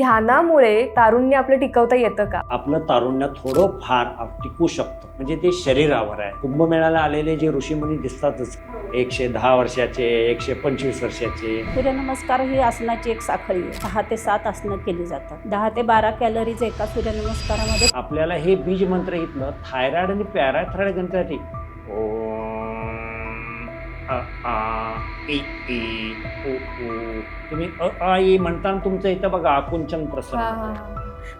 ध्यानामुळे तारुण्य आपलं टिकवता येतं का? आपलं तारुण्य थोडं फार टिकू शकतं. म्हणजे ते शरीरावर आहे. कुंभमेळ्याला आलेले जे ऋषीमुनी दिसतातच. एकशे दहा वर्षाचे एकशे पंचवीस वर्षाचे. सूर्यनमस्कार ही आसनाची एक साखळी आहे. दहा ते सात आसनं केली जातात. दहा ते बारा कॅलरीज एका सूर्यनमस्कारामध्ये आपल्याला हे बीज मंत्र इथलं थायरॉइड आणि पॅराथायरॉइड ग्रंथासाठी ओम अ आ इ ई उ ऊ तुम्ही अ आ ई म्हणताना तुमचं इथं बघा आकुंचन प्रसन्न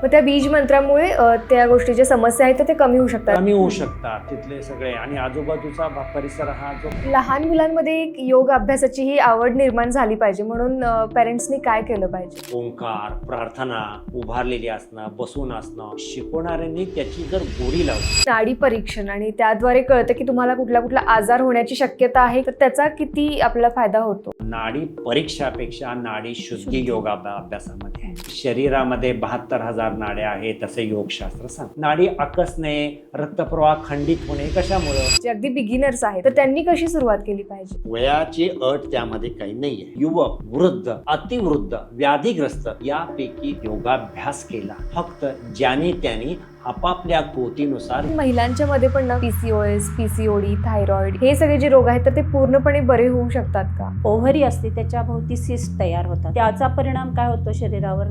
मग त्या बीज मंत्रामुळे त्या गोष्टीच्या समस्या आहेत तर ते कमी होऊ शकतात. कमी होऊ शकतात तिथले सगळे. आणि आजूबाजूचा परिसर हा जो लहान मुलांमध्ये एक योग अभ्यासाची ही आवड निर्माण झाली पाहिजे म्हणून पेरेंट्सनी काय केलं पाहिजे? ओंकार प्रार्थना उभारलेली असणं बसून असणं शिकवणाऱ्यांनी त्याची जर गोडी लावली. नाडी परीक्षण आणि त्याद्वारे कळतं की तुम्हाला कुठला कुठला आजार होण्याची शक्यता आहे तर त्याचा किती आपल्याला फायदा होतो? नाडी परीक्षापेक्षा नाडी शुद्धी योगा अभ्यासामध्ये. शरीरामध्ये बहात्तर हजार नाड्या आहेत तसे योगशास्त्र सांग नाडी आकसणे रक्तप्रवाह खंडित होणे कशामुळं? जे अगदी बिगिनर्स आहेत तर त्यांनी कशी सुरुवात केली पाहिजे? वयाची अट त्यामध्ये काही नाहीये. युवक वृद्ध अतिवृद्ध व्याधीग्रस्त यापैकी योगाभ्यास केला. फक्त ज्याने त्याने आपापल्या कृतीनुसार महिलांच्या मध्ये पण ना पीसीओएस पीसीओडी थायरॉइड हे सगळे जे रोग आहेत तर ते पूर्णपणे बरे होऊ शकतात का? ओव्हरी असते त्याच्या भोवती सिस्ट तयार होतात. त्याचा परिणाम काय होतो शरीरावर?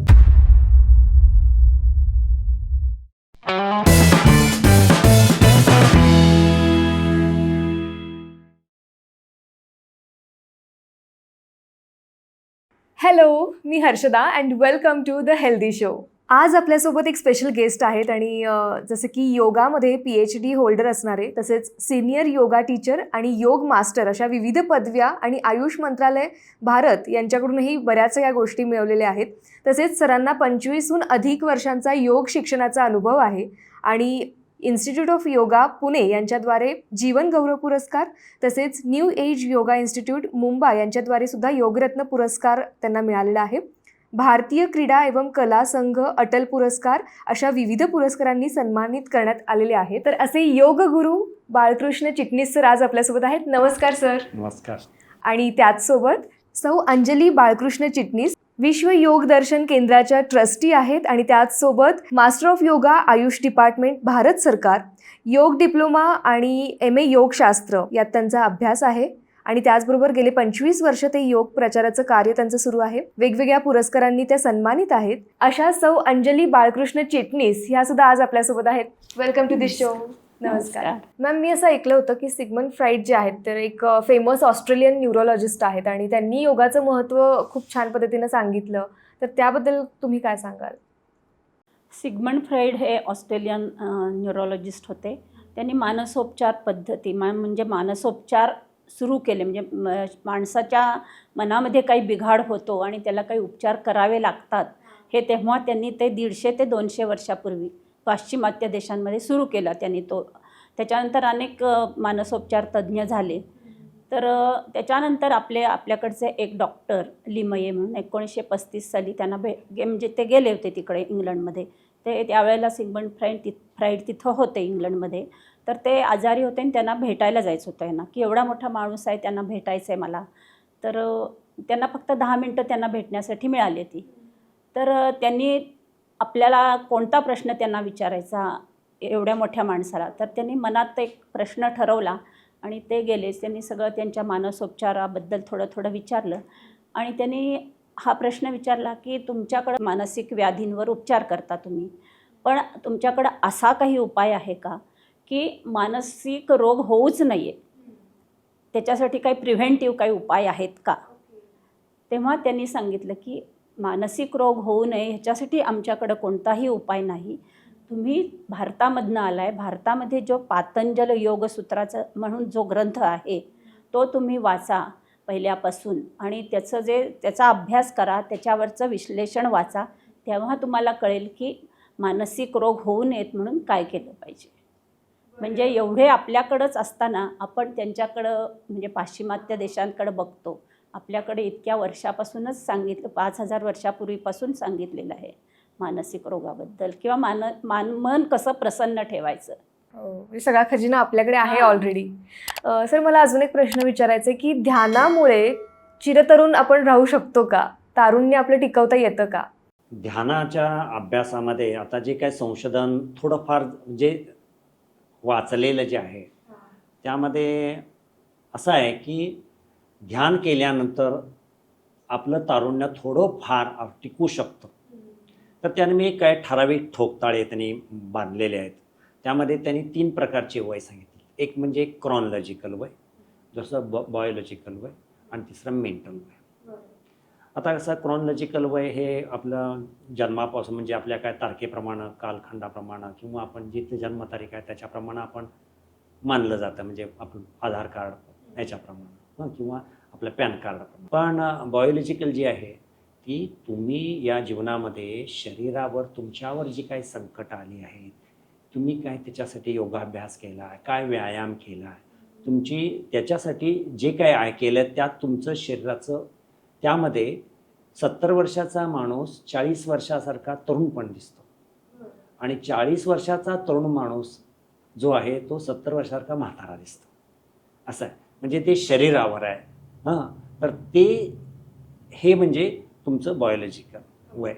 Hello me Harshada and welcome to the healthy show आज आपल्यासोबत एक स्पेशल गेस्ट आहेत आणि जसं की योगामध्ये पी एच डी होल्डर असणारे तसेच सिनियर योगा टीचर आणि योग मास्टर अशा विविध पदव्या आणि आयुष मंत्रालय भारत यांच्याकडूनही बऱ्याच या गोष्टी मिळवलेल्या आहेत. तसेच सरांना पंचवीसहून अधिक वर्षांचा योग शिक्षणाचा अनुभव आहे आणि इन्स्टिट्यूट ऑफ योगा पुणे यांच्याद्वारे जीवन गौरव पुरस्कार तसेच new age yoga institute Mumbai यांच्याद्वारे सुद्धा योगरत्न पुरस्कार त्यांना मिळालेला आहे. भारतीय क्रीडा एवं कला संघ अटल पुरस्कार अशा विविध पुरस्कारांनी सन्मानित करण्यात आलेले आहे. तर असे योग गुरु बाळकृष्ण चिटणीस सर आज आपल्यासोबत आहेत. नमस्कार सर. नमस्कार. आणि त्याचसोबत सौ अंजली बाळकृष्ण चिटणीस विश्व योग दर्शन केंद्राच्या ट्रस्टी आहेत आणि त्याचसोबत master of yoga AYUSH department Bharat सरकार योग डिप्लोमा आणि एम ए योगशास्त्र यात त्यांचा अभ्यास आहे. आणि त्याचबरोबर गेले पंचवीस वर्ष ते योग प्रचाराचं कार्य त्यांचं सुरू आहे. वेगवेगळ्या पुरस्कारांनी त्या सन्मानित आहेत. अशा सौ अंजली बाळकृष्ण चिटणीस ह्या सुद्धा आज आपल्यासोबत आहेत. वेलकम टू दिस शो नमस्कार. मॅम मी असं ऐकलं होतं की सिगमंड फ्राईड जे आहेत तर एक फेमस ऑस्ट्रेलियन न्यूरोलॉजिस्ट आहेत आणि त्यांनी योगाचं महत्त्व खूप छान पद्धतीनं सांगितलं. तर त्याबद्दल तुम्ही काय सांगाल? सिगमंड फ्राईड हे ऑस्ट्रेलियन न्यूरोलॉजिस्ट होते. त्यांनी मानसोपचार पद्धती मा म्हणजे मानसोपचार सुरू केले. म्हणजे म- माणसाच्या मनामध्ये काही बिघाड होतो आणि त्याला काही उपचार करावे लागतात हे तेव्हा त्यांनी ते दीडशे ते दोनशे वर्षापूर्वी पाश्चिमात्य देशांमध्ये सुरू केला त्यांनी तो. त्याच्यानंतर अनेक मानसोपचार तज्ज्ञ झाले. तर त्याच्यानंतर आपले आपल्याकडचे एक डॉक्टर लिमये म्हणून एकोणीसशे पस्तीस साली त्यांना भे गे- म्हणजे ते गेले होते तिकडे इंग्लंडमध्ये. ते त्यावेळेला सिगमंड फ्राईड ति फ्राईड तिथं होते इंग्लंडमध्ये. तर ते आजारी होते आणि त्यांना भेटायला जायचं होतं यांना की एवढा मोठा माणूस आहे त्यांना भेटायचं आहे मला. तर त्यांना फक्त दहा मिनटं त्यांना भेटण्यासाठी मिळाली ती. तर त्यांनी आपल्याला कोणता प्रश्न त्यांना विचारायचा एवढ्या मोठ्या माणसाला? तर त्यांनी मनात एक प्रश्न ठरवला आणि ते गेलेच त्यांनी सगळं त्यांच्या मानसोपचाराबद्दल थोडं थोडं विचारलं आणि त्यांनी हा प्रश्न विचारला की तुमच्याकडं मानसिक व्याधींवर उपचार करता तुम्ही पण तुमच्याकडं असा काही उपाय आहे का? की मानसिक रोग होऊच नये त्याच्यासाठी काही प्रिव्हेंटिव्ह काही उपाय आहेत का? तेव्हा त्यांनी सांगितलं की मानसिक रोग होऊ नये ह्याच्यासाठी आमच्याकडं कोणताही उपाय नाही. तुम्ही भारतामधनं आला आहे भारतामध्ये जो पातंजल योगसूत्राचं म्हणून जो ग्रंथ आहे तो तुम्ही वाचा पहिल्यापासून. आणि त्याचं जे त्याचा अभ्यास करा त्याच्यावरचं विश्लेषण वाचा. तेव्हा तुम्हाला कळेल की मानसिक रोग होऊ नयेत म्हणून काय केलं पाहिजे. म्हणजे एवढे आपल्याकडंच असताना आपण त्यांच्याकडं म्हणजे पाश्चिमात्य देशांकडं बघतो. आपल्याकडे इतक्या वर्षापासूनच सांगितलं पाच हजार वर्षापूर्वीपासून सांगितलेलं आहे मानसिक रोगाबद्दल किंवा मान मान मन कसं प्रसन्न ठेवायचं. हो, सगळा खजिना आपल्याकडे आहे हां. ऑलरेडी सर मला अजून एक प्रश्न विचारायचा आहे की ध्यानामुळे चिरतरुण आपण राहू शकतो का? तारुण्य आपलं टिकवता येतं का? ध्यानाच्या अभ्यासामध्ये आता जे काय संशोधन थोडंफार जे वाचलेलं जे आहे त्यामध्ये असं आहे की ध्यान केल्यानंतर आपलं तारुण्य थोडं फार टिकू शकतं. तर त्याने मी काय ठराविक ठोकताळे त्यांनी बांधलेले आहेत. त्यामध्ये त्यांनी तीन प्रकारचे वय सांगितले. एक म्हणजे क्रॉनॉलॉजिकल वय दुसरं ब बॉयोलॉजिकल वय आणि तिसरं मेंटल वय. आता कसं क्रॉनलॉजिकल वय हे आपलं जन्मापासून म्हणजे आपल्या काय तारखेप्रमाणे कालखंडाप्रमाणे किंवा आपण जिथे जन्मतारीख आहे त्याच्याप्रमाणे आपण मानलं जातं. म्हणजे आपण आधार कार्ड याच्याप्रमाणे हां किंवा आपलं पॅन कार्ड. पण बॉयोलॉजिकल जी आहे ती तुम्ही या जीवनामध्ये शरीरावर तुमच्यावर जी काही संकट आली आहेत तुम्ही काय त्याच्यासाठी योगाभ्यास केला आहे काय व्यायाम केला आहे तुमची त्याच्यासाठी जे काय आहे केलं त्यात तुमचं शरीराचं त्यामध्ये सत्तर वर्षाचा माणूस चाळीस वर्षासारखा तरुण पण दिसतो. आणि चाळीस वर्षाचा तरुण माणूस जो आहे तो सत्तर वर्षासारखा म्हातारा दिसतो. असं आहे. म्हणजे ते शरीरावर आहे. हां. तर ते हे म्हणजे तुमचं बॉयोलॉजिकल वय.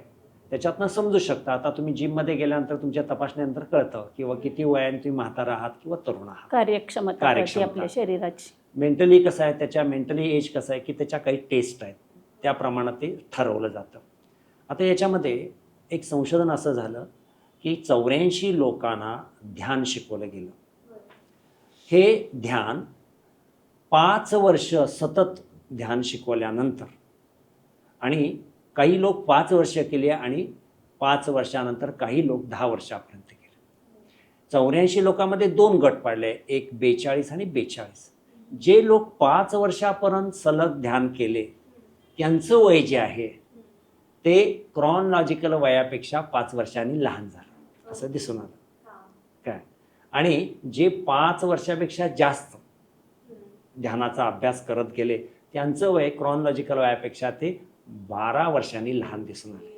त्याच्यातनं समजू शकता. आता तुम्ही जिममध्ये गेल्यानंतर तुमच्या तपासणीनंतर कळतं किंवा किती वयाने तुम्ही म्हातारा आहात किंवा तरुण आहात. कार्यक्षमता कार्यक्षमता. आपल्या शरीराची. मेंटली कसं आहे? त्याच्या मेंटली एज कसं आहे? की त्याच्या काही टेस्ट आहेत. त्याप्रमाणे ते ठरवलं जातं. आता याच्यामध्ये एक संशोधन असं झालं की चौऱ्याऐंशी लोकांना ध्यान शिकवलं गेलं. हे ध्यान पाच वर्ष सतत ध्यान शिकवल्यानंतर आणि काही लोक पाच वर्ष केले आणि पाच वर्षानंतर काही लोक दहा वर्षापर्यंत केले. चौऱ्याऐंशी लोकांमध्ये दोन गट पाडले एक बेचाळीस आणि बेचाळीस. जे लोक पाच वर्षापर्यंत सलग ध्यान केले त्यांचं वय जे आहे ते क्रॉनॉलॉजिकल वयापेक्षा पाच वर्षांनी लहान झालं. असं दिसून आलं. काय? आणि जे पाच वर्षापेक्षा जास्त ध्यानाचा अभ्यास करत गेले त्यांचं वय क्रॉनॉलॉजिकल वयापेक्षा ते बारा वर्षांनी लहान दिसून आले.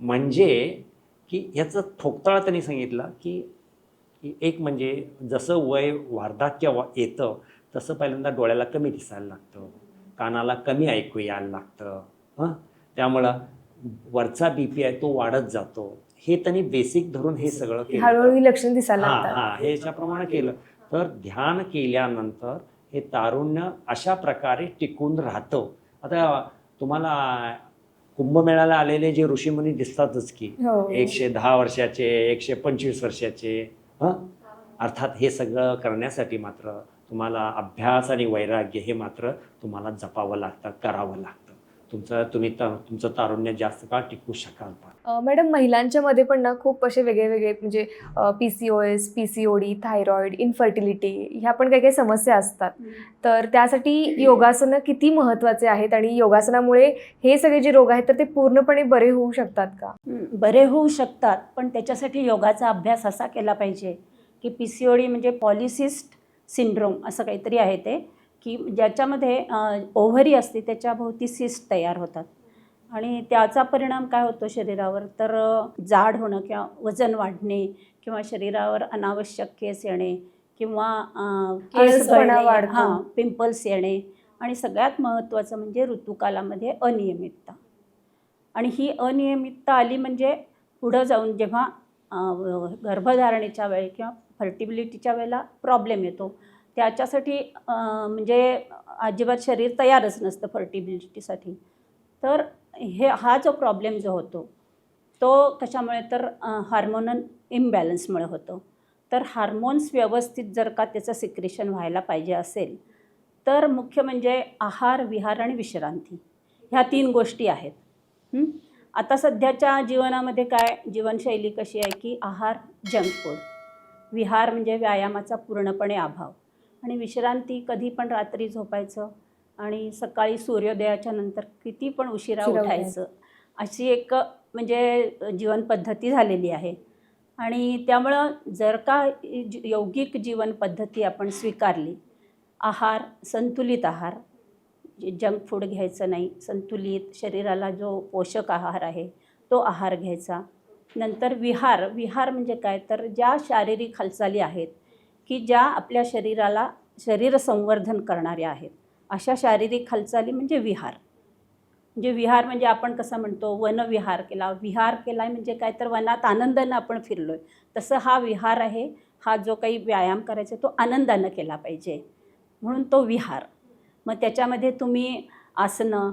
म्हणजे की ह्याचं ठोकताळ त्यांनी सांगितलं की एक म्हणजे जसं वय वार्धक्य वा येतं तसं पहिल्यांदा डोळ्याला कमी दिसायला लागतं. कानाला कमी ऐकू यायला लागतं. हां? त्यामुळं वरचा बी पी आहे तो वाढत जातो. हे त्यांनी बेसिक धरून हे सगळं केलं. हळूहळू ही लक्षण दिसायला हां हां हे याच्याप्रमाणे केलं. तर ध्यान केल्यानंतर हे तारुण्य अशा प्रकारे टिकून राहतं. आता तुम्हाला कुंभमेळ्याला आलेले जे ऋषीमुनी दिसतातच की हो. एकशे दहा वर्षाचे एकशे पंचवीस वर्षाचे हं? अर्थात हे सगळं करण्यासाठी मात्र तुम्हाला अभ्यास आणि वैराग्य हे मात्र तुम्हाला जपावं लागतं करावं लागतं. तुमचं तुम्ही त तुमचं तारुण्य जास्त काळ टिकू शकाल पण. मॅडम महिलांच्या मध्ये पण ना खूप असे वेगळे वेगळे म्हणजे P C O S P C O D thyroid infertility ह्या पण काही काही समस्या असतात. तर त्यासाठी योगासनं किती महत्त्वाचे आहेत आणि योगासनामुळे हे सगळे जे रोग आहेत तर ते पूर्णपणे बरे होऊ शकतात का? बरे होऊ शकतात पण त्याच्यासाठी योगाचा अभ्यास असा केला पाहिजे की पी सी ओ डी म्हणजे पॉलिसिस्ट सिंड्रोम असं काहीतरी आहे ते की ज्याच्यामध्ये ओव्हरी असते त्याच्याभोवती सिस्ट तयार होतात. आणि त्याचा परिणाम काय होतो शरीरावर? तर जाड होणं किंवा वजन वाढणे किंवा शरीरावर अनावश्यक केस येणे किंवा केस. हां पिंपल्स येणे आणि सगळ्यात महत्त्वाचं म्हणजे ऋतूकालामध्ये अनियमितता. आणि ही अनियमितता आली म्हणजे पुढं जाऊन जेव्हा गर्भधारणेच्या वेळी किंवा फर्टिबिलिटीच्या वेळेला प्रॉब्लेम येतो. त्याच्यासाठी म्हणजे अजिबात शरीर तयारच नसतं फर्टिबिलिटीसाठी. तर हे हा जो प्रॉब्लेम जो होतो तो कशामुळे तर हार्मोनल इम्बॅलन्समुळे होतो. तर हार्मोन्स व्यवस्थित जर का त्याचं सिक्रेशन व्हायला पाहिजे असेल तर मुख्य म्हणजे आहार विहार आणि विश्रांती ह्या तीन गोष्टी आहेत. आता सध्याच्या जीवनामध्ये काय जीवनशैली कशी आहे की आहार जंक फूड. विहार म्हणजे व्यायामाचा पूर्णपणे अभाव. आणि विश्रांती कधी पण रात्री झोपायचं आणि सकाळी सूर्योदयाच्या नंतर किती पण उशिरा उठायचं अशी एक म्हणजे जीवनपद्धती झालेली आहे. आणि त्यामुळं जर का यौगिक जीवनपद्धती आपण स्वीकारली आहार संतुलित आहार जंक फूड घ्यायचं नाही संतुलित शरीराला जो पोषक आहार आहे तो आहार घ्यायचा. नंतर विहार. विहार म्हणजे काय? तर ज्या शारीरिक हालचाली आहेत की ज्या आपल्या शरीराला शरीर संवर्धन करणाऱ्या आहेत. अशा शारीरिक हालचाली म्हणजे विहार. म्हणजे विहार म्हणजे आपण कसं म्हणतो? वनविहार केला. विहार केला म्हणजे काय? तर वनात आनंदानं आपण फिरलो आहे तसं हा विहार आहे. हा जो काही व्यायाम करायचा आहे तो आनंदानं केला पाहिजे. म्हणून तो विहार. मग त्याच्यामध्ये तुम्ही आसनं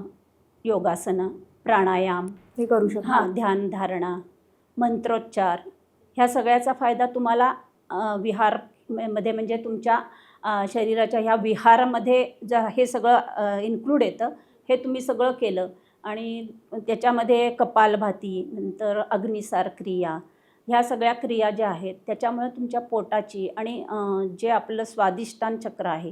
योगासनं प्राणायाम हे करू शकतो. हां ध्यान धारणा मंत्रोच्चार. ह्या सगळ्याचा फायदा तुम्हाला विहारमध्ये म्हणजे तुमच्या शरीराच्या ह्या विहारामध्ये ज हे सगळं इन्क्लूड येतं हे तुम्ही सगळं केलं. आणि त्याच्यामध्ये कपालभाती नंतर अग्निसार क्रिया ह्या सगळ्या क्रिया ज्या आहेत त्याच्यामुळे तुमच्या पोटाची आणि जे आपलं स्वादिष्टान चक्र आहे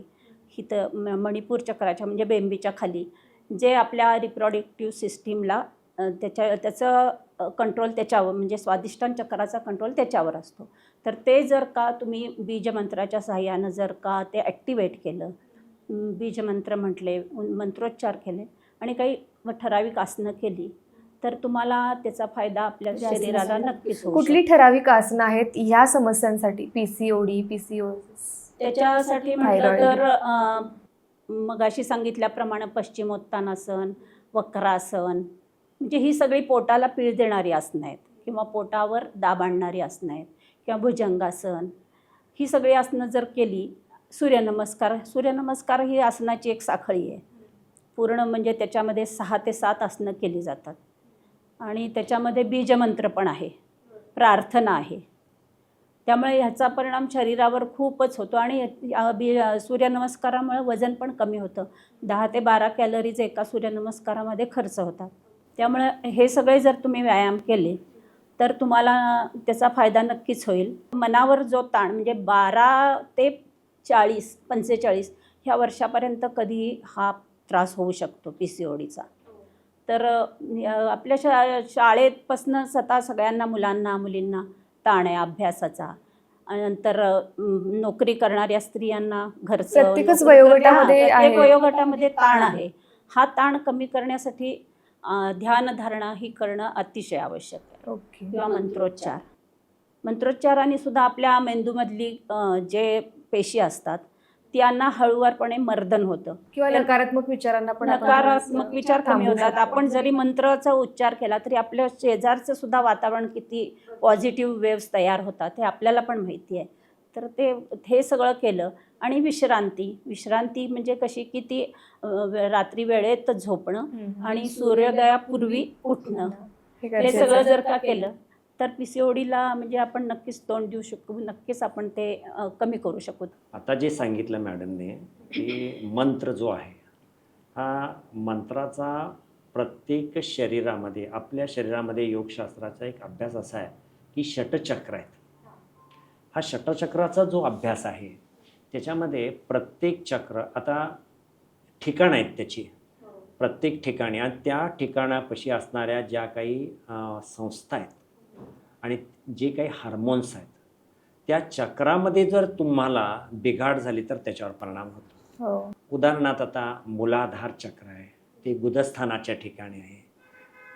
हिथं म- मणिपूर चक्राच्या म्हणजे बेंबीच्या खाली जे आपल्या रिप्रॉडक्टिव्ह सिस्टीमला त्याच्या त्याचं कंट्रोल त्याच्यावर म्हणजे स्वादिष्टान चक्राचा कंट्रोल त्याच्यावर असतो तर ते जर का तुम्ही बीजमंत्राच्या सहाय्यानं जर का ते ॲक्टिवेट केलं बीजमंत्र म्हटले मंत्रोच्चार केले आणि काही ठराविक आसनं केली तर तुम्हाला त्याचा फायदा आपल्या शरीराला. नक्कीच कुठली ठराविक आसनं आहेत ह्या समस्यांसाठी पीसीओडी पीसीओ त्याच्यासाठी म्हटलं. तर मगाशी सांगितल्याप्रमाणे पश्चिमोत्तानासन वक्रासन म्हणजे ही सगळी पोटाला पीळ देणारी आसनं आहेत किंवा पोटावर दाब आणणारी आसनं आहेत किंवा भुजंगासन ही सगळी आसनं जर केली सूर्यनमस्कार सूर्यनमस्कार ही आसनाची एक साखळी आहे. पूर्ण म्हणजे त्याच्यामध्ये सहा ते सात आसनं केली जातात. आणि त्याच्यामध्ये बीजमंत्र पण आहे प्रार्थना आहे. त्यामुळे ह्याचा परिणाम शरीरावर खूपच होतो आणि बी सूर्यनमस्कारामुळे वजन पण कमी होतं. दहा ते बारा कॅलरीज एका सूर्यनमस्कारामध्ये खर्च होतात. त्यामुळे हे सगळे जर तुम्ही व्यायाम केले तर तुम्हाला त्याचा फायदा नक्कीच होईल. मनावर जो ताण म्हणजे बारा ते चाळीस पंचेचाळीस ह्या वर्षापर्यंत कधीही हा त्रास होऊ शकतो पी सी ओडीचा तर आपल्या शा शाळेपासनं स्वतः सगळ्यांना मुलांना मुलींना ताण आहे अभ्यासाचा. नंतर नोकरी करणाऱ्या स्त्रियांना घरचं प्रत्येकच वयोगटामध्ये. वयोगटामध्ये ताण आहे. हा ताण कमी करण्यासाठी ध्यानधारणा ही करणं अतिशय आवश्यक आहे. ओके. किंवा मंत्रोच्चार. मंत्रोच्चाराने सुद्धा आपल्या मेंदूमधली जे पेशी असतात त्यांना हळूवारपणे मर्दन होतं. किंवा नकारात्मक विचारांना पण नकारात्मक विचार कमी होतात. आपण जरी मंत्राचा उच्चार केला तरी आपल्या शेजारचं सुद्धा वातावरण किती पॉझिटिव्ह वेव्स तयार होतात हे आपल्याला पण माहिती आहे. तर ते हे सगळं केलं आणि विश्रांती. विश्रांती म्हणजे कशी की ती रात्री वेळेत झोपणं. आणि सूर्योदयापूर्वी उठणं. हे सगळं. जर का केलं तर पी सी ओडीला म्हणजे आपण नक्कीच तोंड देऊ शकू. नक्कीच आपण ते कमी करू शकू. आता जे सांगितलं मॅडमने की मंत्र जो आहे हा मंत्राचा प्रत्येक शरीरामध्ये आपल्या शरीरामध्ये योगशास्त्राचा एक अभ्यास असा आहे की षटचक्र आहेत. हा षटचक्राचा जो अभ्यास आहे त्याच्यामध्ये प्रत्येक चक्र आता ठिकाण आहेत त्याची. प्रत्येक ठिकाणी आणि त्या ठिकाणापाशी असणाऱ्या ज्या काही संस्था आहेत आणि जे काही हार्मोन्स आहेत त्या चक्रामध्ये जर तुम्हाला बिघाड झाली तर त्याच्यावर परिणाम होतो. हो. उदाहरणार्थ आता मुलाधार चक्र आहे ते गुदस्थानाच्या ठिकाणी आहे.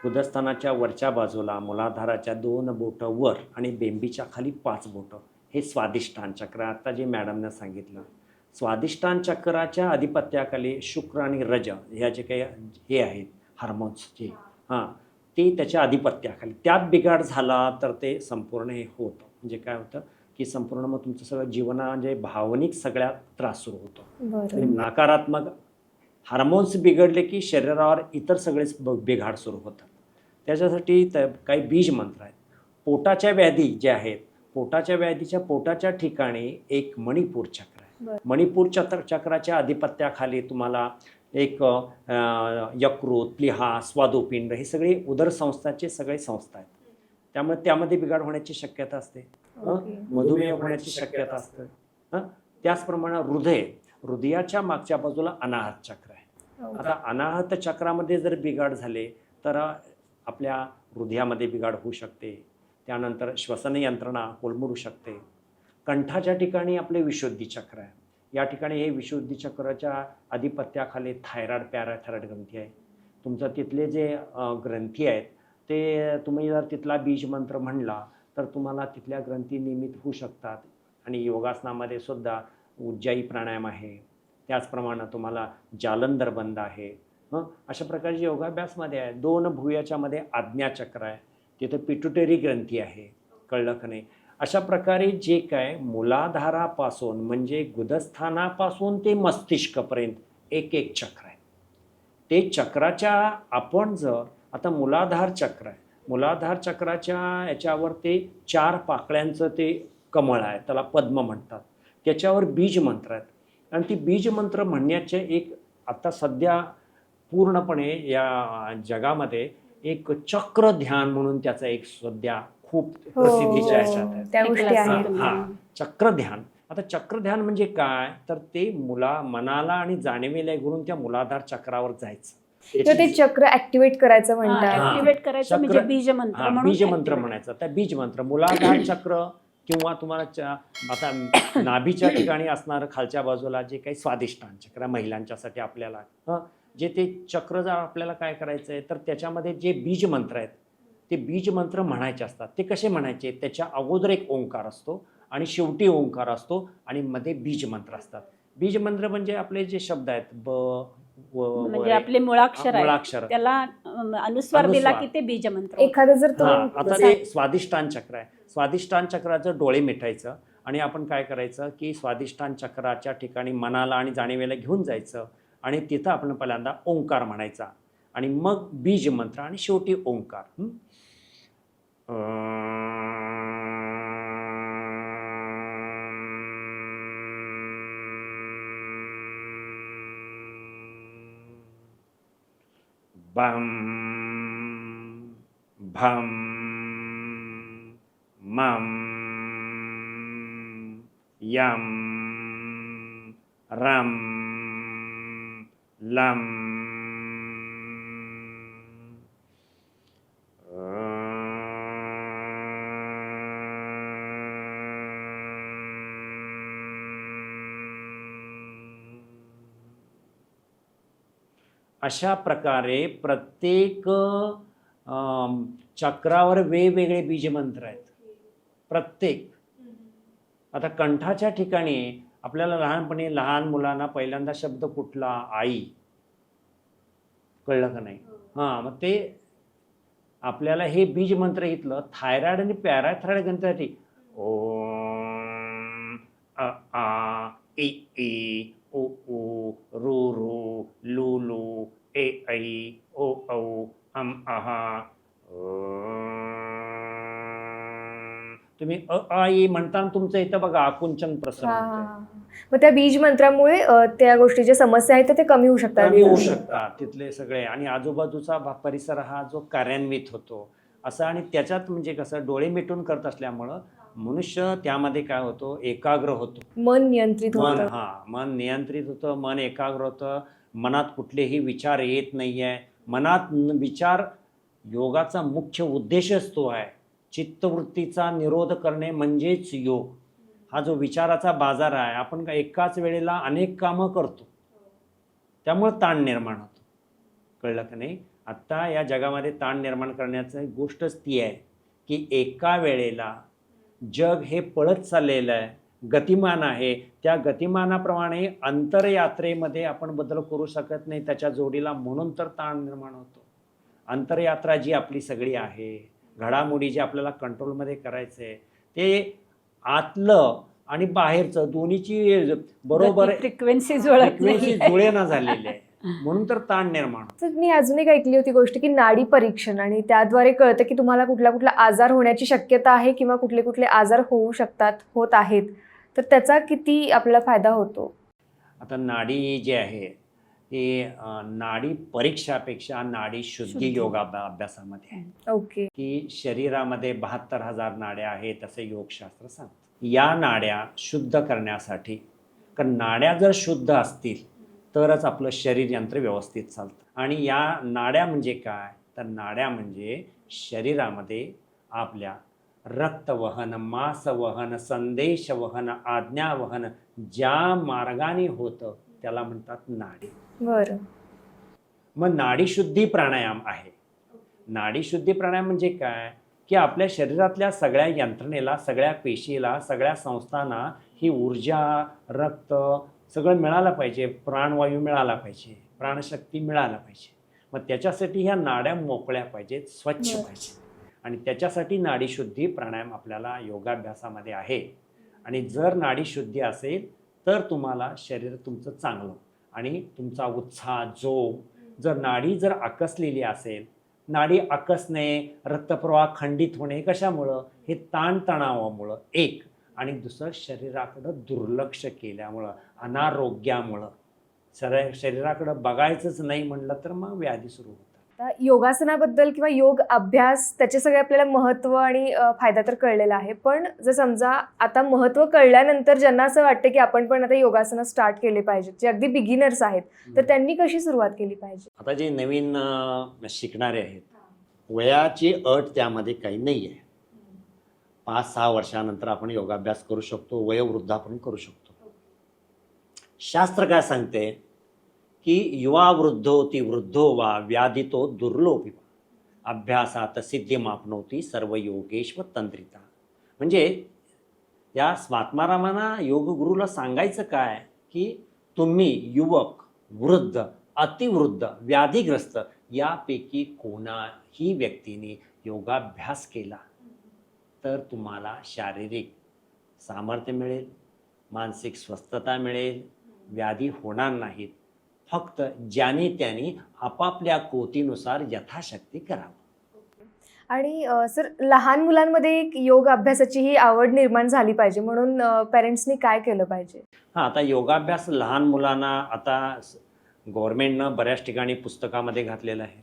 गुदस्थानाच्या वरच्या बाजूला मुलाधाराच्या दोन बोटं वर आणि बेंबीच्या खाली पाच बोटं. हे स्वादिष्टान चक्र. आता जे मॅडमनं सांगितलं स्वादिष्टान चक्राच्या अधिपत्याखाली शुक्र आणि रज ह्या जे काही हे आहेत हार्मोन्स जे हां ते त्याच्या अधिपत्याखाली त्यात बिघाड झाला तर ते संपूर्ण हे होतं. म्हणजे काय होतं की संपूर्ण मग तुमचं सगळं जीवना म्हणजे भावनिक सगळ्यात त्रास सुरू होतो. नकारात्मक हार्मोन्स बिघडले की शरीरावर इतर सगळेच बिघाड सुरू होतात. त्याच्यासाठी काही बीज मंत्र आहेत. पोटाच्या व्याधी ज्या आहेत पोटाच्या व्याधीच्या पोटाच्या ठिकाणी एक मणिपूर चक्र आहे. मणिपूर चक्र चक्राच्या अधिपत्याखाली तुम्हाला एक यकृत प्लिहा स्वादुपिंड हे सगळे उदरसंस्थाचे सगळे संस्था आहेत त्यामुळे त्यामध्ये बिघाड होण्याची शक्यता असते. मधुमेह होण्याची शक्यता असते? त्याचप्रमाणे हृदय हृदयाच्या मागच्या बाजूला अनाहत चक्र आहे. आता अनाहत चक्रामध्ये जर बिघाड झाले तर आपल्या हृदयामध्ये बिघाड होऊ शकते त्यानंतर श्वसन यंत्रणा कोलमडू शकते. कंठाच्या ठिकाणी आपले विशुद्धी चक्र आहे. या ठिकाणी हे विशुद्धी चक्राच्या अधिपत्याखाली थायरॉइड पॅराथायरॉइड ग्रंथी आहे. तुमचं तिथले जे ग्रंथी आहेत ते तुम्ही जर तिथला बीज मंत्र म्हणला तर तुम्हाला तिथल्या ग्रंथी नियमित होऊ शकतात. आणि योगासनामध्ये सुद्धा उज्जाई प्राणायाम आहे. त्याचप्रमाणे तुम्हाला जालंधर बंद आहे. हं? अशा प्रकारचे योगाभ्यासमध्ये आहे. दोन भुयाच्यामध्ये आज्ञाचक्र आहे. तिथं पिट्युटरी ग्रंथी आहे कळलं का नाही? अशा प्रकारे जे काय मुलाधारापासून म्हणजे गुदस्थानापासून ते मस्तिष्कपर्यंत एक एक चक्र आहे. ते चक्राच्या आपण जर आता मुलाधार चक्र आहे. मुलाधार चक्राच्या याच्यावर ते चार पाकळ्यांचं ते कमळ आहे त्याला पद्म म्हणतात. त्याच्यावर बीज मंत्र आहेत. आणि ती बीज मंत्र म्हणण्याचे एक आता सध्या पूर्णपणे या जगामध्ये एक चक्र ध्यान म्हणून त्याचा एक सध्या खूप हो, प्रसिद्धीच्या ह्याच्यात आहे त्या गोष्टी आहेत हा. तुम्ही. चक्रध्यान आता चक्रध्यान म्हणजे काय तर ते मुला मनाला आणि जाणीवेला घेऊन त्या मुलाधार चक्रावर जायचं ते चक्र ऍक्टिव्हेट करायचं हा, म्हणतात हा. ऍक्टिव्हेट करायचं चक्र- म्हणजे बीज मंत्र हा म्हणून बीज मंत्र activate. म्हणायचं त्या बीज मंत्र मुलाधार चक्र किंवा तुम्हाला आता नाभीच्या ठिकाणी असणारं खालच्या बाजूला जे काही स्वादिष्टान चक्र आहे महिलांच्यासाठी आपल्याला हं, जे ते चक्र जर आपल्याला काय करायचं आहे तर त्याच्यामध्ये जे बीज मंत्र आहेत ते बीज मंत्र म्हणायचे असतात. ते कसे म्हणायचे? त्याच्या अगोदर एक ओंकार असतो आणि शेवटी ओंकार असतो आणि मध्ये बीज मंत्र असतात. बीज मंत्र म्हणजे आपले जे शब्द आहेत ब म्हणजे. आपले मुळाक्षर आहे मुळाक्षर. त्याला अनुस्वार दिला. की ते बीज मंत्र. एखादं जर तो आता ते स्वादिष्टान चक्र आहे. स्वादिष्टान चक्राचं डोळे मिटायचं आणि आपण काय करायचं की स्वादिष्टान चक्राच्या ठिकाणी मनाला आणि जाणीवेला घेऊन जायचं. आणि तिथं आपण पहिल्यांदा ओंकार म्हणायचा. आणि मग बीज मंत्र आणि शेवटी ओंकार. बम भम मम यम रम लं अशा प्रकारे प्रत्येक चक्रावर वेगवेगळे बीजमंत्र आहेत. प्रत्येक. आता कंठाच्या ठिकाणी आपल्याला लहानपणी लहान मुलांना पहिल्यांदा शब्द कुठला आई कळलं का नाही हां मग ते आपल्याला हे बीज मंत्र इथलं थायरॉइड आणि पॅराथायरॉइड ग्रंथासाठी ओम अ आ इ ई ओ ओ रू रू लू लू ए ऐ ओ औ अम आहा. तुम्ही अ आ ई म्हणताना तुमचं इथं बघा आकुंचन प्रसन्न होतंय. हा, हा. मग त्या बीज मंत्रामुळे अ, त्या गोष्टीच्या समस्या आहेत ते कमी होऊ शकतात. कमी होऊ शकतात तिथले सगळे. आणि आजूबाजूचा भा- परिसर हा जो कार्यान्वित होतो असं आणि त्याच्यात म्हणजे कसं डोळे मिटून करत असल्यामुळं मनुष्य त्यामध्ये काय होतो एकाग्र होतो. मन नियंत्रित मन होतं. हा. मन नियंत्रित होतं मन एकाग्र होतं. मनात कुठलेही विचार येत नाही आहे मनात न- विचार योगाचा मुख्य उद्देशच तो आहे. चित्तवृत्तीचा निरोध करणे म्हणजेच योग. हा जो विचाराचा बाजार आहे आपण का एकाच वेळेला अनेक कामं करतो. त्यामुळं ताण निर्माण होतो. कळलं का नाही? आत्ता या जगामध्ये ताण निर्माण करण्याची गोष्टच ती आहे की एका वेळेला जग हे पळत चाललेलं आहे गतिमान आहे. त्या गतिमानाप्रमाणे अंतरयात्रेमध्ये आपण बदल करू शकत नाही त्याच्या जोडीला म्हणून तर ताण निर्माण होतो. अंतरयात्रा जी आपली सगळी आहे घडामोडी जी आपल्याला कंट्रोलमध्ये करायचं आहे ते आतलं आणि बाहेरचं दोन्हीची बरोबर फ्रिक्वेन्सी जुळेना झालेली आहे. म्हणून तर ताण निर्माण. तर मी अजून एक ऐकली होती गोष्ट की नाडी परीक्षण आणि त्याद्वारे कळतं की तुम्हाला कुठला कुठला आजार होण्याची शक्यता आहे किंवा कुठले कुठले आजार होऊ शकतात होत आहेत. तर त्याचा किती आपल्याला फायदा होतो? आता नाडी जे आहे ते अं, नाडी परीक्षापेक्षा नाडी शुद्धी शुद्धी. योगा अभ्यासामध्ये आहे. ओके. की शरीरामध्ये बहात्तर हजार नाड्या आहेत असं योगशास्त्र सांगतं. या नाड्या शुद्ध करण्यासाठी कारण नाड्या जर शुद्ध असतील तरच आपलं शरीर यंत्र व्यवस्थित चालतं. आणि या नाड्या म्हणजे काय? तर नाड्या म्हणजे शरीरामध्ये आपल्या रक्तवहन मासवहन संदेशवहन आज्ञावहन ज्या मार्गाने होतं त्याला म्हणतात नाडी. बरं. मग नाडीशुद्धी प्राणायाम आहे. नाडीशुद्धी प्राणायाम म्हणजे काय? की आपल्या शरीरातल्या सगळ्या यंत्रणेला सगळ्या पेशीला सगळ्या संस्थांना ही ऊर्जा रक्त सगळं मिळालं पाहिजे. प्राणवायू मिळाला पाहिजे. प्राणशक्ती मिळायला पाहिजे. मग त्याच्यासाठी ह्या नाड्या मोकळ्या पाहिजेत स्वच्छ. पाहिजे आणि त्याच्यासाठी नाडीशुद्धी प्राणायाम आपल्याला योगाभ्यासामध्ये आहे. आणि जर नाडीशुद्धी असेल तर तुम्हाला शरीर तुमचं चांगलं. आणि तुमचा उत्साह जोम जर नाडी जर आकसलेली असेल नाडी आकसणे रक्तप्रवाह खंडित होणे कशामुळं? हे ताणतणावामुळं. एक. आणि दुसरं शरीराकडं दुर्लक्ष केल्यामुळं अनारोग्यामुळं. शरी शरीराकडं बघायचंच नाही म्हणलं तर मग व्याधी सुरू होतात आता योगासनाबद्दल किंवा योग अभ्यास त्याचे सगळे आपल्याला महत्त्व आणि फायदा तर कळलेला आहे. पण जर समजा आता महत्त्व कळल्यानंतर ज्यांना असं वाटतं की आपण पण आता योगासनं स्टार्ट केले पाहिजेत जे अगदी बिगिनर्स आहेत तर त्यांनी कशी सुरुवात केली पाहिजे? आता जे नवीन शिकणारे आहेत वयाची अट त्यामध्ये काही नाही आहे पाच सहा वर्षानंतर आपण योगाभ्यास करू शकतो वयोवृद्ध आपण करू शकतो. शास्त्र काय सांगते? की युवा वृद्धोती वृद्धो वा व्याधितो दुर्लोभी वा. अभ्यासात सिद्धिमापनोती सर्व योगेश्वर तंत्रिता. म्हणजे या स्वात्मारामांना योगगुरूला सांगायचं काय? की तुम्ही युवक वृद्ध अतिवृद्ध व्याधीग्रस्त यापैकी कोणाही व्यक्तीने योगाभ्यास केला तर तुम्हाला शारीरिक सामर्थ्य मिळेल मानसिक स्वस्थता मिळेल व्याधी होणार नाहीत. फक्त ज्याने त्याने आपापल्या कोतीनुसार यथाशक्ती करावं. आणि सर लहान मुलांमध्ये एक योग अभ्यासाची ही आवड निर्माण झाली पाहिजे म्हणून पेरेंट्सनी काय केलं पाहिजे? हां आता योगाभ्यास लहान मुलांना आता गव्हर्मेंटनं बऱ्याच ठिकाणी पुस्तकामध्ये घातलेलं आहे.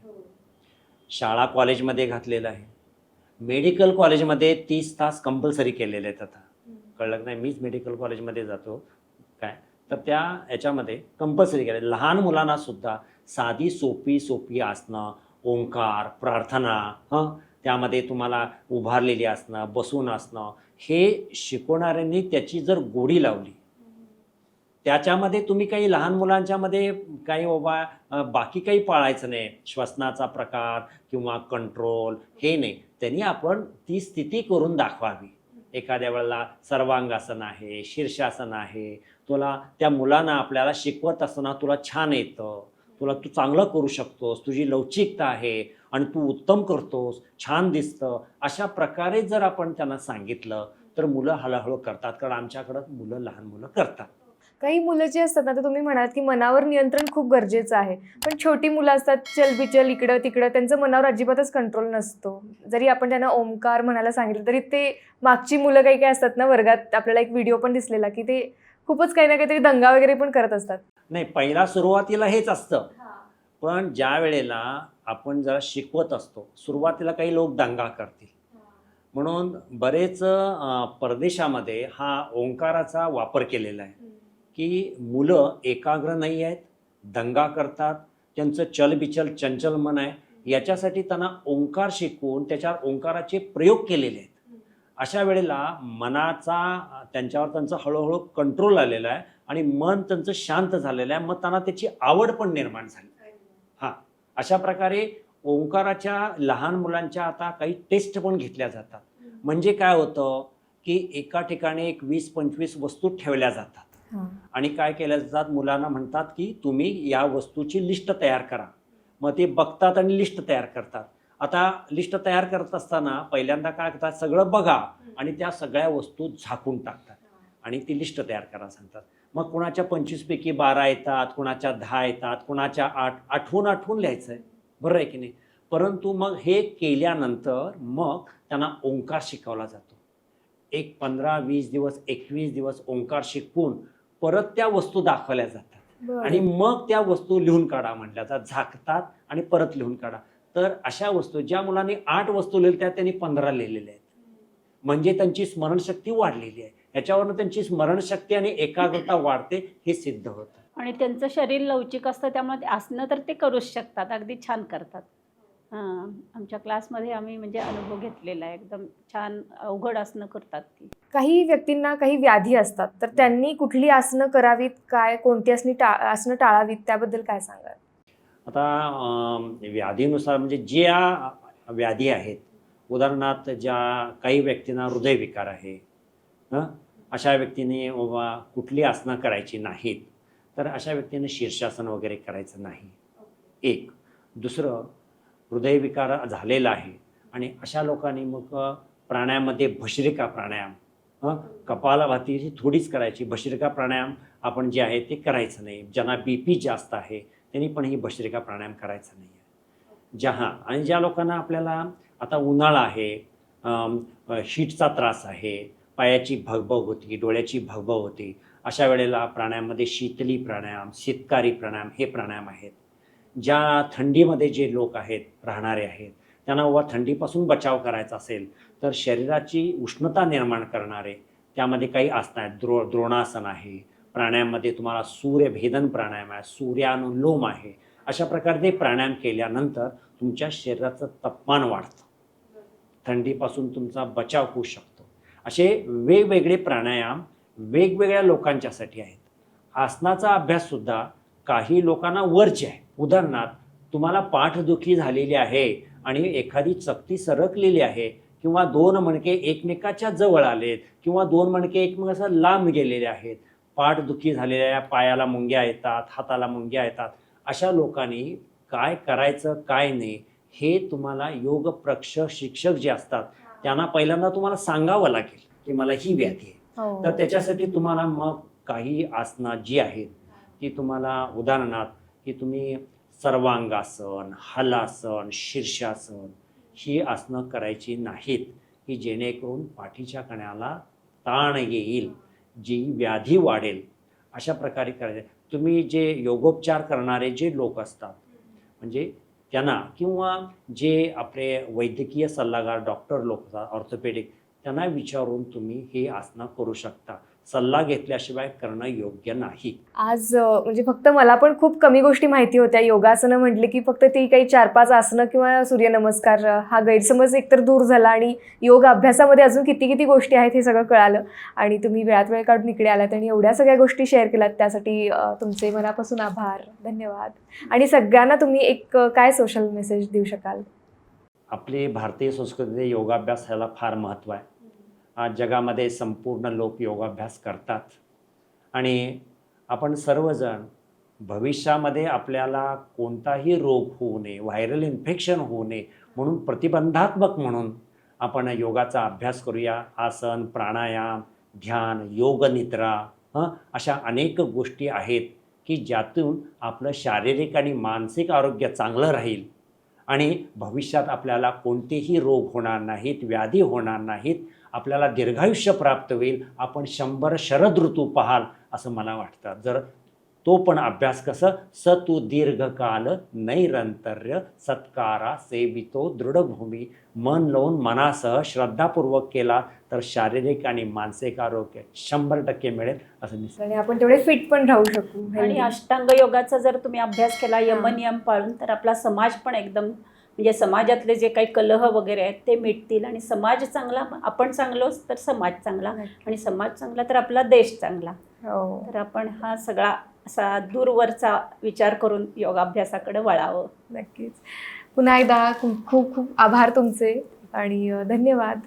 शाळा कॉलेजमध्ये घातलेलं आहे. मेडिकल कॉलेजमध्ये तीस तास कंपल्सरी केलेले आहेत आता. कळलं नाही? मीच मेडिकल कॉलेजमध्ये जातो. काय? तर त्या याच्यामध्ये कंपल्सरी केलं. लहान मुलांना सुद्धा साधी सोपी सोपी आसनं ओंकार प्रार्थना हं? त्यामध्ये तुम्हाला उभारलेली असणं बसून असणं हे शिकवणाऱ्यांनी त्याची जर गोडी लावली त्याच्यामध्ये तुम्ही काही लहान मुलांच्यामध्ये काही बाबा बाकी काही पाळायचं नाही. श्वसनाचा प्रकार किंवा कंट्रोल हे नाही. त्यांनी आपण ती स्थिती करून दाखवावी. एखाद्या वेळेला सर्वांगासन आहे शीर्षासन आहे तुला त्या मुलांना आपल्याला शिकवत असताना तुला छान येतं. तुला तू चांगलं करू शकतोस. तुझी लवचिकता आहे आणि तू उत्तम करतोस. छान दिसतं. अशा प्रकारे जर आपण त्यांना सांगितलं तर मुलं हळूहळू करतात. कारण आमच्याकडं मुलं लहान मुलं करतात. काही मुलं जी असतात ना तर तुम्ही म्हणाल की मनावर नियंत्रण खूप गरजेचं आहे. पण छोटी मुलं असतात चल बिचल इकडं तिकडं त्यांचं मनावर अजिबातच कंट्रोल नसतो. जरी आपण त्यांना ओंकार म्हणायला सांगितलं तरी ते मागची मुलं काही काही असतात ना वर्गात आपल्याला एक व्हिडिओ पण दिसलेला की ते खूपच काही ना काहीतरी दंगा वगैरे पण करत असतात. नाही पहिला सुरुवातीला हेच असतं. पण ज्या वेळेला आपण जरा शिकवत असतो सुरुवातीला काही लोक दंगा करतील. म्हणून बरेच परदेशामध्ये हा ओंकाराचा वापर केलेला आहे. की मुलं एकाग्र नाही आहेत दंगा करतात त्यांचं चलबिचल चंचल मन आहे. याच्यासाठी त्यांना ओंकार शिकवून त्याच्यावर ओंकाराचे प्रयोग केलेले आहेत. अशा वेळेला मनाचा त्यांच्यावर त्यांचा हळूहळू कंट्रोल आलेला आहे आणि मन त्यांचं शांत झालेलं आहे. मग त्यांना त्याची आवड पण निर्माण झाली. हां. अशा प्रकारे ओंकाराच्या लहान मुलांच्या आता काही टेस्ट पण घेतल्या जातात. म्हणजे काय होतं की एका ठिकाणी एक वीस पंचवीस वस्तू ठेवल्या जातात. आणि काय केल्या जातात? मुलांना म्हणतात की तुम्ही या वस्तूची लिस्ट तयार करा. मग ते बघतात आणि लिस्ट तयार करतात. आता लिस्ट तयार करत असताना पहिल्यांदा काय करतात सगळं बघा आणि त्या सगळ्या वस्तू झाकून टाकतात. आणि ती लिस्ट तयार करा सांगतात. मग कुणाच्या पंचवीसपैकी बारा येतात कुणाच्या दहा येतात कुणाच्या आठ आठवून आठवून लिहायचं आहे बरं आहे की नाही? परंतु मग हे केल्यानंतर मग त्यांना ओंकार शिकवला जातो. एक पंधरा वीस दिवस एकवीस दिवस ओंकार शिकवून परत त्या वस्तू दाखवल्या जातात. आणि मग त्या वस्तू लिहून काढा म्हटल्या जातात झाकतात आणि परत लिहून काढा. तर अशा वस्तू ज्या मुलांनी आठ वस्तू लिहिल्या त्या त्यांनी पंधरा लिहिलेल्या आहेत. म्हणजे त्यांची स्मरणशक्ती वाढलेली आहे. याच्यावरनं त्यांची स्मरणशक्ती आणि एकाग्रता वाढते हे सिद्ध होतं. आणि त्यांचं शरीर लवचिक असतं त्यामुळे ते आसनं तर ते करूच शकतात अगदी छान करतात. हां आमच्या क्लासमध्ये आम्ही म्हणजे अनुभव घेतलेला आहे एकदम छान अवघड आसनं करतात ती. काही व्यक्तींना काही व्याधी असतात तर त्यांनी कुठली आसनं करावीत काय कोणती आसनी टा आसनं टाळावीत त्याबद्दल काय सांगाल? आता व्याधीनुसार म्हणजे ज्या व्याधी आहेत उदाहरणार्थ ज्या काही व्यक्तींना हृदयविकार आहे हं? अशा व्यक्तीने बाबा कुठली आसनं करायची नाहीत तर अशा व्यक्तीने शीर्षासन वगैरे करायचं नाही. एक. दुसरं हृदयविकार झालेला आहे आणि अशा लोकांनी मग अ, भश्रिका प्राणायाम हं, कपालभातीची थोडीच करायची भश्रिका प्राणायाम आपण जे आहे ते करायचं नाही. ज्यांना बी पी जास्त आहे त्यांनी पण ही भस्त्रिका प्राणायाम करायचा नाही आहे ज्या आणि ज्या लोकांना आपल्याला आता उन्हाळा आहे शीटचा त्रास आहे पायाची भगभग होती डोळ्याची भगभग होती अशा वेळेला प्राणायाममध्ये शीतली प्राणायाम शीतकारी प्राणायाम हे प्राणायाम आहेत. ज्या थंडीमध्ये जे लोक आहेत राहणारे आहेत त्यांना व थंडीपासून बचाव करायचा असेल तर शरीराची उष्णता निर्माण करणारे त्यामध्ये काही आसनं आहेत द्रो द्रोणासन आहे प्राणायाममध्ये तुम्हाला सूर्यभेदन प्राणायाम आहे सूर्यानुलोम आहे. अशा प्रकारे प्राणायाम केल्यानंतर तुमच्या शरीराचं तापमान वाढतं. थंडीपासून तुमचा बचाव होऊ शकतो. असे वेगवेगळे प्राणायाम वेगवेगळ्या लोकांच्यासाठी आहेत. आसनाचा अभ्याससुद्धा काही लोकांना वरचे आहे. उदाहरणार्थ तुम्हाला पाठदुखी झालेली आहे आणि एखादी चकती सरकलेली आहे किंवा दोन मणके एकमेकाच्या जवळ आलेत किंवा दोन मणके एकमेकाच्या लांब गेलेले आहेत पाठदुखी झालेल्या पायाला मुंग्या येतात हाताला मुंग्या येतात. अशा लोकांनी काय करायचं काय नाही हे तुम्हाला योग प्रक्ष शिक्षक जे असतात त्यांना पहिल्यांदा तुम्हाला सांगावं लागेल की मला ही व्याधी आहे. हो. तर त्याच्यासाठी तुम्हाला मग काही आसनं जी आहेत ती तुम्हाला उदाहरणार्थ की तुम्ही सर्वांगासन हलासन शीर्षासन ही आसनं करायची नाहीत की जेणेकरून पाठीच्या कण्याला ताण येईल. जी व्याधी वाढेल अशा प्रकारे करायचे. तुम्ही जे योगोपचार करणारे जे लोक असतात म्हणजे त्यांना किंवा जे आपले वैद्यकीय सल्लागार डॉक्टर लोक असतात ऑर्थोपेडिक त्यांना विचारून तुम्ही हे आसनं करू शकता. सल्ला घेतल्याशिवाय करणं योग्य नाही. आज म्हणजे फक्त मला पण खूप कमी गोष्टी माहिती होत्या. योगासनं म्हटली की फक्त ती काही चार पाच आसनं किंवा सूर्यनमस्कार हा गैरसमज एकतर दूर झाला आणि योग अभ्यासामध्ये अजून किती किती गोष्टी आहेत हे सगळं कळालं. आणि तुम्ही वेळात वेळ काढून इकडे आलात आणि एवढ्या सगळ्या गोष्टी शेअर केल्यात त्यासाठी तुमचे मनापासून आभार. धन्यवाद. आणि सगळ्यांना तुम्ही एक काय सोशल मेसेज देऊ शकाल? आपली भारतीय संस्कृतीमध्ये योगाभ्यास ह्याला फार महत्त्व आहे. जगामध्ये संपूर्ण लोक योगाभ्यास करतात. आणि आपण सर्वजण भविष्यामध्ये आपल्याला कोणताही रोग होऊ नये व्हायरल इन्फेक्शन होऊ नये म्हणून प्रतिबंधात्मक म्हणून आपण योगाचा अभ्यास करूया. आसन प्राणायाम ध्यान योगनिद्रा हं अशा अनेक गोष्टी आहेत की ज्यातून आपलं शारीरिक आणि मानसिक आरोग्य चांगलं राहील. आणि भविष्यात आपल्याला कोणतेही रोग होणार नाहीत व्याधी होणार नाहीत आपल्याला दीर्घायुष्य प्राप्त होईल आपण शंभर शरद ऋतू पाहाल असं मला वाटतं. जर तो पण अभ्यास कसं स तू दीर्घकाल नैरंतर्य सत्कारा सेवितो दृढभूमी. मन लावून मनासह श्रद्धापूर्वक केला तर शारीरिक आणि मानसिक आरोग्य शंभर टक्के मिळेल असं मी आणि आपण तेवढे फिट पण राहू शकू आणि. अष्टांग योगाचा जर तुम्ही अभ्यास केला यमनियम पाळून तर आपला समाज पण एकदम म्हणजे समाजातले जे काही कलह वगैरे आहेत ते मिटतील आणि समाज चांगला आपण चांगलोच तर समाज चांगला आणि समाज चांगला तर आपला देश चांगला. हो. तर आपण हा सगळा असा दूरवरचा विचार करून योगाभ्यासाकडे वळावं. नक्कीच. पुन्हा एकदा खूप खूप खूप आभार तुमचे आणि धन्यवाद.